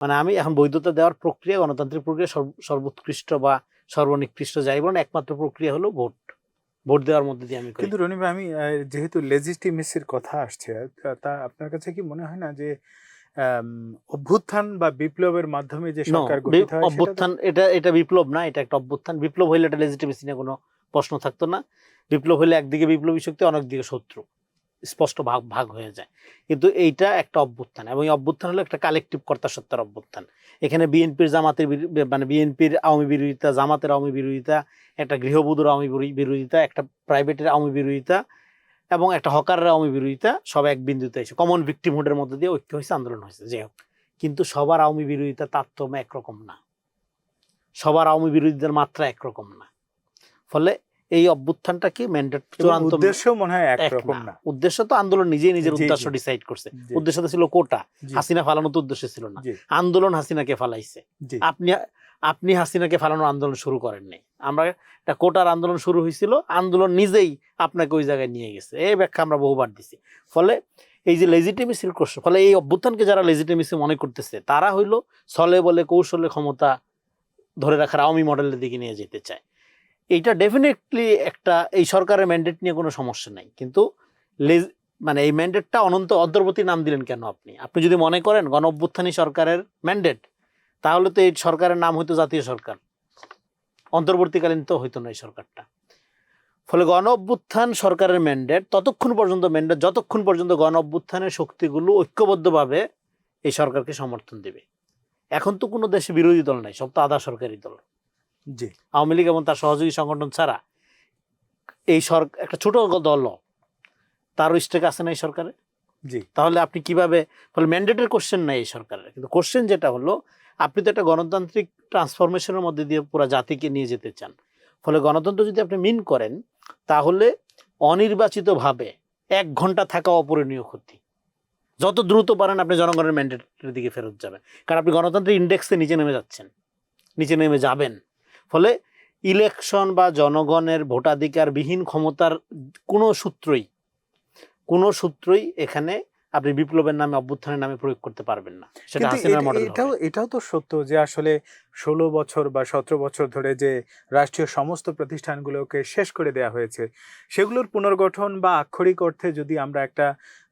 মানে আমি এখন বৈধতা দেওয়ার প্রক্রিয়া গণতান্ত্রিক প্রক্রিয়া সর্বোৎকৃষ্ট বা সর্বনিকৃষ্ট যাই বলেন একমাত্র প্রক্রিয়া হলো ভোট। ভোট দেওয়ার মধ্যে দিয়ে আমি কিন্তু রনি আমি যেহেতু লেজিটিমেসির কথা আসছে তা- আপনার কাছে কি মনে হয় না যে অভ্যুত্থান বা বিপ্লবের মাধ্যমে যে সরকার গঠিত হয় অভ্যুত্থান এটা এটা বিপ্লব না এটা একটা অভ্যুত্থান। বিপ্লব হইলে এটা লেজিটিমেসি নিয়ে কোনো প্রশ্ন থাকতো না। বিপ্লব হইলে একদিকে বিপ্লবী শক্তি অনেকদিকে শত্রু। স্পষ্ট ভাগ ভাগ হয়ে যায়। কিন্তু এইটা একটা অভ্যুত্থান এবং এই অভ্যুত্থান হলো একটা কালেকটিভ কর্তা সত্তার অভ্যুত্থান। এখানে বিএনপির জামাতের মানে বিএনপির আওয়ামী বিরোধিতা, জামাতের আওয়ামী বিরোধিতা, একটা গৃহবধূর আওয়ামী বিরো- বিরোধিতা, একটা প্রাইভেটের আওয়ামী বিরোধিতা এবং একটা হকারের আওয়ামী বিরোধিতা, সব এক বিন্দুতে এসে কমন ভিক্টিমহুডের মধ্যে দিয়ে ঐক্য হয়েছে, আন্দোলন হয়েছে। যে হোক, কিন্তু সবার আওয়ামী বিরোধিতা তারতম্য একরকম না। সবার আওয়ামী বিরোধীদের মাত্রা একরকম না। ফলে এই অভ্যুত্থানটা কি ম্যান্ডেট চূড়ান্ত উদ্দেশ্য মনে হয় একরকম না। উদ্দেশ্য তো আন্দোলন নিজেই নিজের উদ্দেশ্য ডিসাইড করছে। উদ্দেশ্য তো ছিল কোটা। হাসিনা ফালানো তো উদ্দেশ্য ছিল না। আন্দোলন হাসিনাকে ফালাইছে। আপনি আপনি হাসিনাকে ফালানোর আন্দোলন শুরু করেননি আমরা একটা কোটার আন্দোলন শুরু হয়েছিল আন্দোলন নিজেই আপনাকে ওই জায়গায় নিয়ে গেছে। এই ব্যাখ্যা আমরা বহুবার দিছি। ফলে এই যে লেজিটিমেসির কোশ্চেন ফলে এই অভ্যুত্থানকে যারা লেজিটিমেসি মনে করতেছে তারা হইল ছলে বলে কৌশলে ক্ষমতা ধরে রাখার আওয়ামী মডেলের দিকে নিয়ে যেতে চায়। এইটা ডেফিনেটলি একটা, এই সরকারের ম্যান্ডেট নিয়ে কোনো সমস্যা নাই। কিন্তু মানে এই ম্যান্ডেটটা অনন্ত অদ্রবতী নাম দিলেন কেন আপনি? আপনি যদি মনে করেন গণ অভ্যুত্থানী সরকারের ম্যান্ডেট তাহলে তো এই সরকারের নাম হইতো জাতীয় সরকার। অন্তর্বর্তীকালীন তো হইতো না এই সরকারটা। ফলে গণ অভ্যুত্থান সরকারের ম্যান্ডেট ততক্ষণ পর্যন্ত ম্যান্ডেট যতক্ষণ পর্যন্ত গণ অভ্যুত্থানের শক্তিগুলো ঐক্যবদ্ধভাবে এই সরকারকে সমর্থন দেবে। এখন তো কোনো দেশে বিরোধী দল নাই, সব তো আধা সরকারি দল। আওয়ামী লীগ এবং তার সহযোগী সংগঠন ছাড়া এই সরকার একটা ছোট দল তারও স্টেক আছে না এই সরকারে? জি। তাহলে আপনি কীভাবে ফলে ম্যান্ডেটের কোশ্চেন নাই এই সরকারের। কিন্তু কোশ্চেন যেটা হলো আপনি তো একটা গণতান্ত্রিক ট্রান্সফরমেশনের মধ্যে দিয়ে পুরো জাতিকে নিয়ে যেতে চান। ফলে গণতন্ত্র যদি আপনি মিন করেন তাহলে অনির্বাচিতভাবে এক ঘণ্টা থাকা অপূরণীয় ক্ষতি। যত দ্রুত পারেন আপনি জনগণের ম্যান্ডেটের দিকে ফেরত যাবেন। কারণ আপনি গণতন্ত্রের ইন্ডেক্সে নিচে নেমে যাচ্ছেন। নিচে নেমে যাবেন। ফলে ইলেকশন বা জনগণের ভোটাধিকার বিহীন ক্ষমতার কোনো সূত্রই কোনো সূত্রই এখানে আপনি বিপ্লবের নামে অভ্যুত্থানের নামে প্রয়োগ করতে পারবেন না। সেটা হাসিনার মডেল এটাও এটাও তো সত্য যে আসলে ষোলো বছর বা সতেরো বছর ধরে যে রাষ্ট্রীয় সমস্ত প্রতিষ্ঠানগুলোকে শেষ করে দেওয়া হয়েছে সেগুলোর পুনর্গঠন বা আক্ষরিক অর্থে যদি আমরা একটা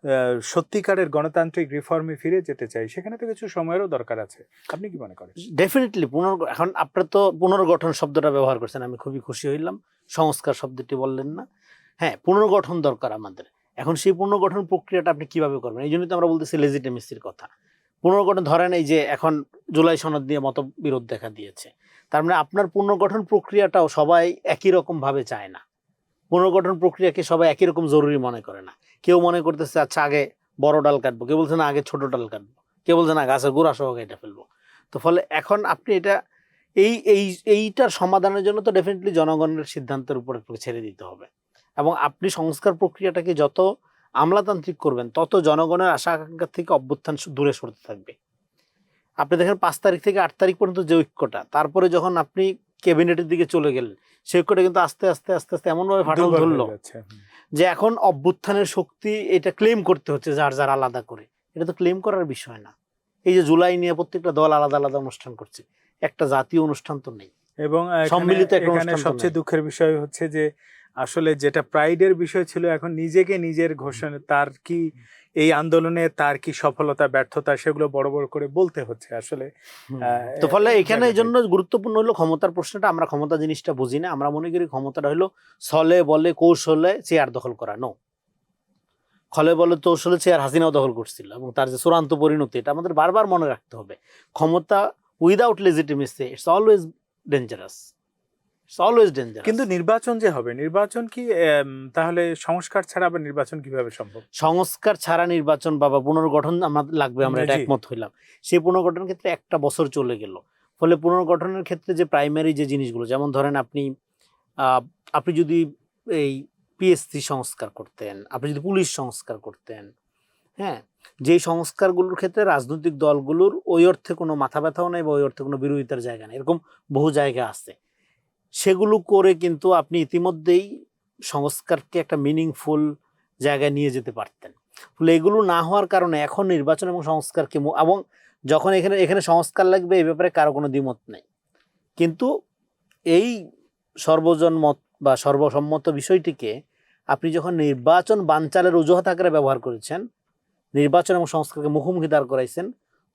আহ, সত্যিকারের গণতান্ত্রিক রিফর্মে ফিরে যেতে চাই সেখানে তো কিছু সময়েরও দরকার আছে। আপনি কি মনে করেন? ডেফিনেটলি পুনর্ এখন আপনার তো পুনর্গঠন শব্দটা ব্যবহার করছেন আমি খুবই খুশি হইলাম। সংস্কার শব্দটি বললেন না। হ্যাঁ পুনর্গঠন দরকার আমাদের। এখন সেই পুনর্গঠন প্রক্রিয়াটা আপনি কীভাবে করবেন? এই জন্যই তো আমরা বলতেছি লেজিটেমেসির কথা। পুনর্গঠন ধরেন এই যে এখন জুলাই সনদ নিয়ে মতবিরোধ দেখা দিয়েছে। তার মানে আপনার পুনর্গঠন প্রক্রিয়াটাও সবাই একই রকম ভাবে চায় না। পুনর্গঠন প্রক্রিয়াকে সবাই একই রকম জরুরি মনে করে না। কেউ মনে করতেছে আচ্ছা আগে বড় ডাল কাটবো। কেউ বলছে, না, আগে ছোট ডাল কাটবো। কেউ বলছে, না, গাছের গোড়া সহ কেটে ফেলব। তো ফলে এখন আপনি এটা এই এই, এইটার সমাধানের জন্য তো ডেফিনেটলি জনগণের সিদ্ধান্তের উপর ছেড়ে দিতে হবে। এবং আপনি সংস্কার প্রক্রিয়াটাকে যত আমলাতান্ত্রিক করবেন তত জনগণের আশা আকাঙ্ক্ষা থেকে অভ্যুত্থান দূরে সরতে থাকবে। আপনি দেখেন পাঁচ তারিখ থেকে আট তারিখ পর্যন্ত যে ঐক্যটা তারপরে যখন আপনি ক্যাবিনেটের দিকে চলে গেলেন সেই ঐক্যটা কিন্তু আস্তে আস্তে আস্তে আস্তে এমনভাবে ফাটল ধরলো যে এখন অভ্যুত্থানের শক্তি এটা ক্লেম করতে হচ্ছে যার যার আলাদা করে। এটা তো ক্লেম করার বিষয় না। এই যে জুলাই নিয়ে প্রত্যেকটা দল আলাদা আলাদা অনুষ্ঠান করছে। একটা জাতীয় অনুষ্ঠান তো নেই। এবং সম্মিলিত সবচেয়ে দুঃখের বিষয় হচ্ছে যে আসলে যেটা প্রাইডের বিষয় ছিল এখন নিজেকে নিজের ঘোষণা তার কি এই আন্দোলনে তার কি সফলতা ব্যর্থতা সেগুলো বড় বড় করে বলতে হচ্ছে আসলে। তো ফলে এখানে এই জন্য গুরুত্বপূর্ণ হলো ক্ষমতার প্রশ্নটা আমরা ক্ষমতা জিনিসটা বুঝি না আমরা মনে করি ক্ষমতাটা হলো ছলে বলে কৌশলে চেয়ার দখল করা নো খলে বলে কৌশলে চেয়ার হাসিনাও দখল করছিল এবং তার যে চূড়ান্ত পরিণতি এটা আমাদের বারবার মনে রাখতে হবে। ক্ষমতা without legitimacy it's always dangerous it's always কিন্তু নির্বাচন যে হবে নির্বাচন কি তাহলে সংস্কার ছাড়া আবার নির্বাচন কীভাবে সম্ভব? সংস্কার ছাড়া নির্বাচন বাবা পুনর্গঠন আমাদের লাগবে আমরা এটা একমত হইলাম। সেই পুনর্গঠনের ক্ষেত্রে একটা বছর চলে গেল। ফলে পুনর্গঠনের ক্ষেত্রে যে প্রাইমারি যে জিনিসগুলো যেমন ধরেন আপনি আহ, আপনি যদি এই পিএসসি সংস্কার করতেন আপনি যদি পুলিশ সংস্কার করতেন হ্যাঁ? যেই সংস্কারগুলোর ক্ষেত্রে রাজনৈতিক দলগুলোর ওই অর্থে কোনো মাথা ব্যথাও নেই বা ওই অর্থে কোনো বিরোধিতার জায়গা নেই এরকম বহু জায়গা আছে। সেগুলো করে কিন্তু আপনি ইতিমধ্যেই সংস্কারকে একটা মিনিংফুল জায়গায় নিয়ে যেতে পারতেন। ফলে এগুলো না হওয়ার কারণে এখন নির্বাচন এবং সংস্কারকে এবং যখন এখানে এখানে সংস্কার লাগবে এই ব্যাপারে কারও কোনো দ্বিমত নেই। কিন্তু এই সর্বজন মত বা সর্বসম্মত বিষয়টিকে আপনি যখন নির্বাচন বানচালের অজুহাত আকারে ব্যবহার করেছেন, নির্বাচন এবং সংস্কারকে মুখোমুখি দাঁড় করাইছেন,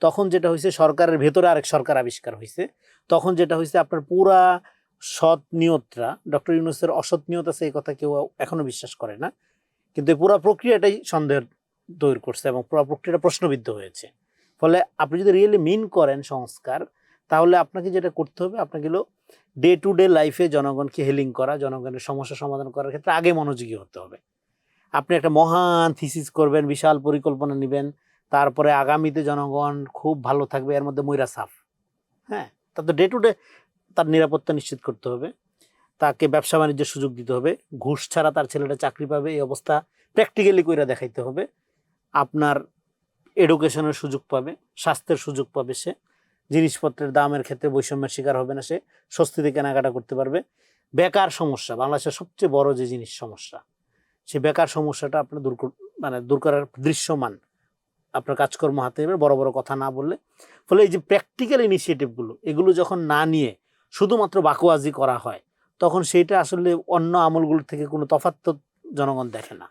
তখন যেটা হয়েছে সরকারের ভেতরে আরেক সরকার আবিষ্কার হয়েছে তখন যেটা হয়েছে আপনার পুরা সৎ নিয়তরা ডক্টর ইউনুসের অসৎ নিয়ত আছে এই কথা কেউ এখনও বিশ্বাস করে না, কিন্তু এই পুরা প্রক্রিয়াটাই সন্দেহের তৈরি করছে এবং পুরো প্রক্রিয়াটা প্রশ্নবিদ্ধ হয়েছে। ফলে আপনি যদি রিয়েলি মিন করেন সংস্কার, তাহলে আপনাকে যেটা করতে হবে, আপনাকে ডে টু ডে লাইফে জনগণকে হেলিং করা, জনগণের সমস্যা সমাধান করার ক্ষেত্রে আগে মনোযোগী হতে হবে। আপনি একটা মহান থিসিস করবেন, বিশাল পরিকল্পনা নেবেন, তারপরে আগামীতে জনগণ খুব ভালো থাকবে, এর মধ্যে ময়রা সাফ হ্যাঁ তার তো ডে টু ডে তার নিরাপত্তা নিশ্চিত করতে হবে। তাকে ব্যবসা বাণিজ্যের সুযোগ দিতে হবে। ঘুষ ছাড়া তার ছেলেটা চাকরি পাবে, এই অবস্থা প্র্যাকটিক্যালি কইরা দেখাইতে হবে। আপনার এডুকেশনের সুযোগ পাবে, স্বাস্থ্যের সুযোগ পাবে সে। জিনিসপত্রের দামের ক্ষেত্রে বৈষম্যের শিকার হবে না সে। স্বস্তিতে কেনাকাটা করতে পারবে। বেকার সমস্যা বাংলাদেশের সবচেয়ে বড় যে জিনিস সমস্যা সেই বেকার সমস্যাটা আপনার দূর মানে দূর করার দৃশ্যমান। আপনার কাজকর্ম হাতে বড় বড় কথা না বললে। ফলে এই যে প্র্যাকটিক্যাল ইনিশিয়েটিভগুলো এগুলো যখন না নিয়ে শুধুমাত্র বাকুয়াজি করা হয়, তখন সেইটা আসলে অন্য আমলগুলোর থেকে কোনো তফাত্ত জনগণ দেখে না।